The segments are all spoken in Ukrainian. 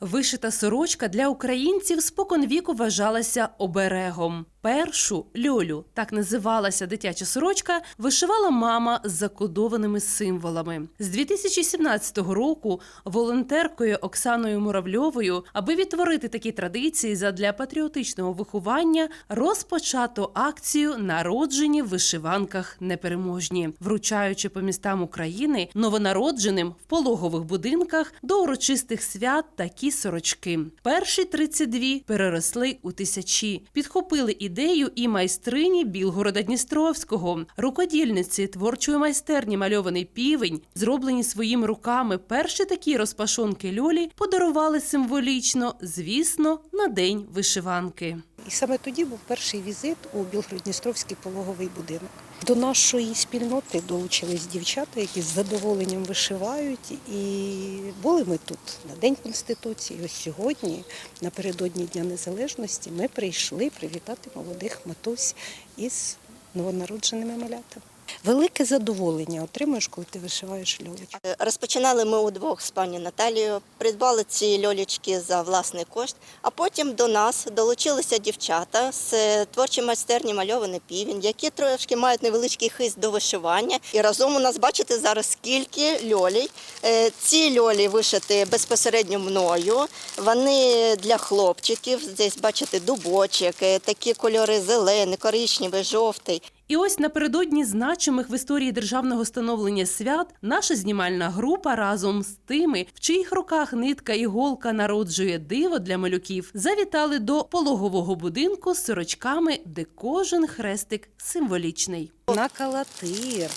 Вишита сорочка для українців споконвіку вважалася оберегом. Першу льолю, так називалася дитяча сорочка, вишивала мама з закодованими символами. З 2017 року волонтеркою Оксаною Муравльовою, аби відтворити такі традиції задля патріотичного виховання, розпочато акцію Народжені в вишиванках непереможні, вручаючи по містам України новонародженим в пологових будинках до урочистих свят такі сорочки. Перші 32 переросли у тисячі, підхопили ідею і майстрині Білгорода Дністровського, рукодільниці творчої майстерні мальований півень, зроблені своїми руками. Перші такі розпашонки льолі подарували символічно, звісно, на день вишиванки. І саме тоді був перший візит у Білгород-Дністровський пологовий будинок. До нашої спільноти долучились дівчата, які з задоволенням вишивають. І були ми тут на День Конституції. Ось сьогодні, напередодні Дня Незалежності, ми прийшли привітати молодих матусь із новонародженими малятами. Велике задоволення отримуєш, коли ти вишиваєш льолечку. Е, Розпочинали ми удвох з пані Наталією, придбали ці льолічки за власний кошт, а потім до нас долучилися дівчата з е, творчої майстерні мальований півень, які трошки мають невеличкий хист до вишивання. І разом у нас бачите зараз скільки льолій. Е, Ці льолі вишиті безпосередньо мною. Вони для хлопчиків. Здесь бачите дубочок, такі кольори зелений, коричневий, жовтий. І ось напередодні значимих в історії державного становлення свят наша знімальна група разом з тими, в чиїх руках нитка і голка народжує диво для малюків, завітали до пологового будинку з сорочками, де кожен хрестик символічний. На калатир.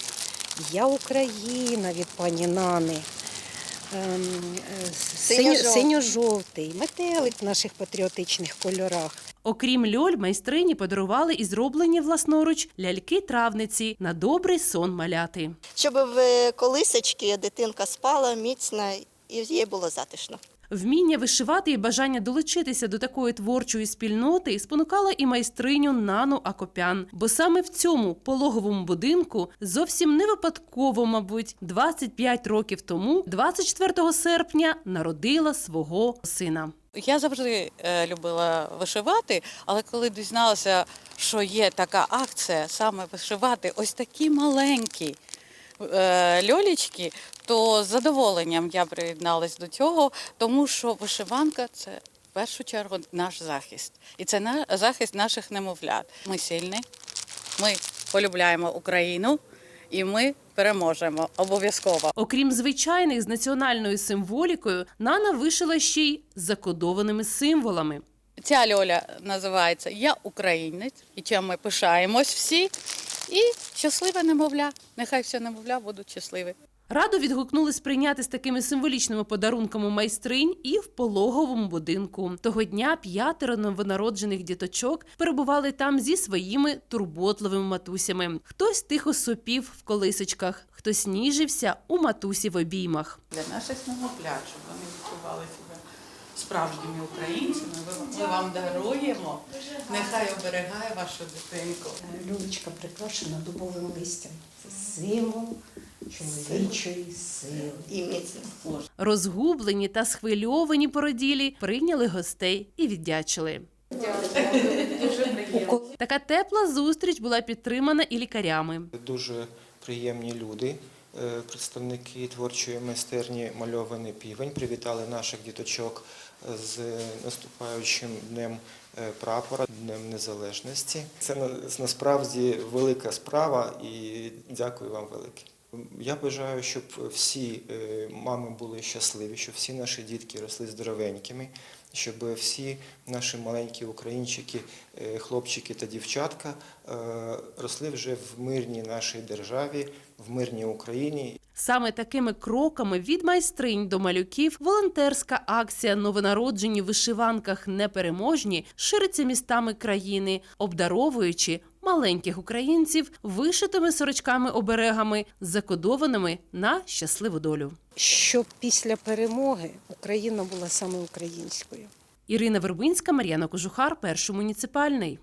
Я Україна від пані Нани. Ем, е. Синьо-жовтий, метелик в наших патріотичних кольорах. Окрім льоль, майстрині подарували і зроблені власноруч ляльки-травниці на добрий сон маляти. щоб в колисочки дитинка спала міцно і їй було затишно. Вміння вишивати і бажання долучитися до такої творчої спільноти спонукало і майстриню Нану Акопян. Бо саме в цьому пологовому будинку зовсім не випадково, мабуть, 25 років тому, 24 серпня, народила свого сина. Я завжди е, любила вишивати, але коли дізналася, що є така акція саме вишивати ось такі маленькі е, льолічки, то з задоволенням я приєдналась до цього, тому що вишиванка це в першу чергу наш захист. І це на, захист наших немовлят. Ми сильні, ми полюбляємо Україну і ми переможемо обов'язково. Окрім звичайних з національною символікою, Нана вишила ще й закодованими символами. Ця льоля називається Я українець, і чим ми пишаємось всі. І щасливе немовля. Нехай все немовля будуть щасливі. Радо відгукнулись прийняти з такими символічними подарунками майстринь і в пологовому будинку. Того дня п'ятеро новонароджених діточок перебували там зі своїми турботливими матусями. Хтось тихо сопів в колисочках, хтось ніжився у матусі в обіймах. Для наших немовлят, вони відчували себе справжніми українцями. Ми вам даруємо. Нехай оберігає вашу дитинку. Люлечка прикрашена дубовим листям. Це символ чоловічої сили. І міцно. Розгублені та схвильовані породілі прийняли гостей і віддячили. Така тепла зустріч була підтримана і лікарями. Дуже приємні люди, е, представники творчої майстерні Мальований півень. Привітали наших діточок з наступаючим днем е, прапора, Днем Незалежності. Це насправді велика справа і дякую вам велике. Я бажаю, щоб всі е, мами були щасливі, щоб всі наші дітки росли здоровенькими, щоб всі наші маленькі українчики, е, хлопчики та дівчатка е, росли вже в мирній нашій державі, в мирній Україні. Саме такими кроками від майстринь до малюків волонтерська акція Новонароджені в вишиванках непереможні шириться містами країни, обдаровуючи маленьких українців вишитими сорочками-оберегами, закодованими на щасливу долю. Щоб після перемоги Україна була саме українською. Ірина Вербинська, Мар'яна Кожухар, перший муніципальний.